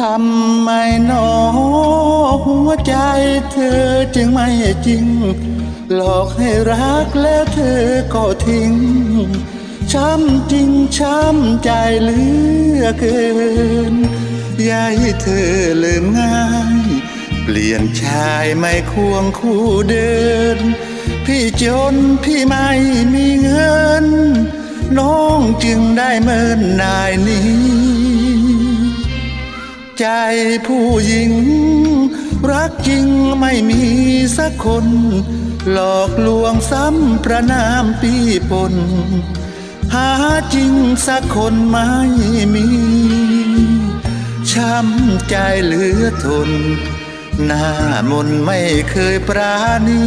ทำไมหนอหัวใจเธอจึงไม่จริง หลอกให้รักแล้วเธอก็ทิ้ง ช้ำจริงช้ำใจเหลือเกิน อยาให้เธอลืมง่าย เปลี่ยนชายไม่ควงคู่เดิน พี่จนพี่ไม่มีเงิน น้องจึงได้เมินนายนี้ ใจผู้หญิง รักจริงไม่มีสักคน หลอกลวงซ้ำประนามปีปน หาจริงสักคนไม่มี ช้ำใจเหลือทน หน้ามนต์ไม่เคยปราณี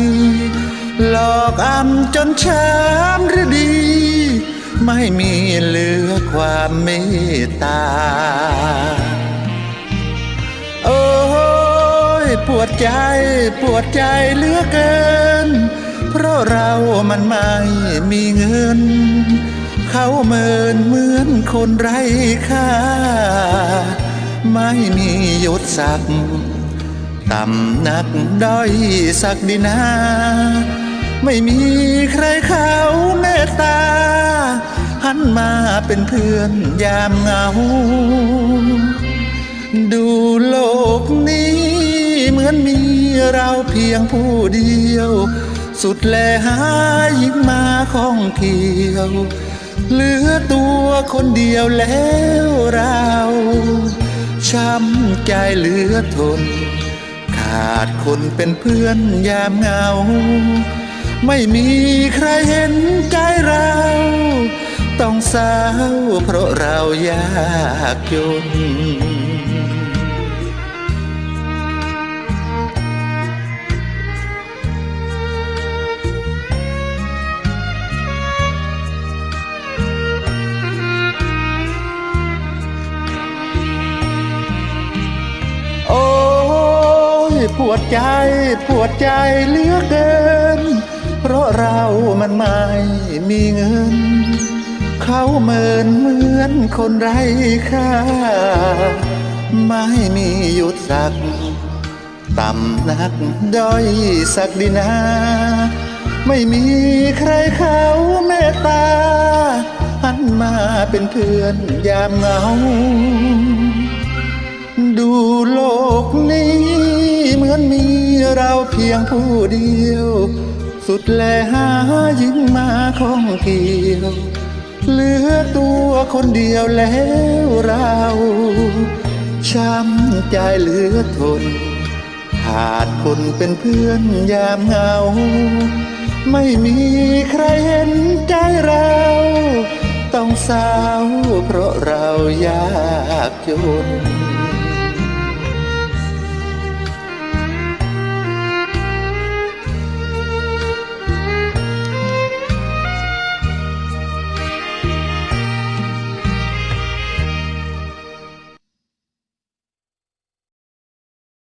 หลอกอำจนช้ำหรือดี ไม่มีเหลือความเมตตา ปวดใจปวดใจเหลือเกิน เพราะเรามันไม่มีเงิน เขาเมินเหมือนคนไร้ค่า ไม่มียศศักดิ์ต่ำนักด้อยสักดินา ไม่มีใครเขาเมตตา หันมาเป็นเพื่อนยามเหงา ดูโลก มือนมีเราเพียงผู้เดียว สุดแลหายิ่งมาข้องเกี่ยว เหลือตัวคนเดียวแล้วเราช้ำใจเหลือทน ขาดคนเป็นเพื่อนยามเหงา ไม่มีใครเห็นใจเรา ต้องเศร้าเพราะเรายากจน ปวดใจปวดใจเหลือเกิน เพราะเรามันไม่มีเงิน เขาเหมินเหมือนคนไร้ค่า ไม่มีหยศศัก ต่ำนักด้อยสักดินา ไม่มีใครเขาเมตตาหันมาเป็นเพื่อนยามเหงา ดูโลกนี้ อนมีเราเพียงผู้เดียว สุดแลหายิ่งมาของเกี่ยวเหลือตัวคนเดียวแล้วเราช้ำใจเหลือทน ขาดคนเป็นเพื่อนยามเหงา ไม่มีใครเห็นใจเรา ต้องเศร้าเพราะเรายากจน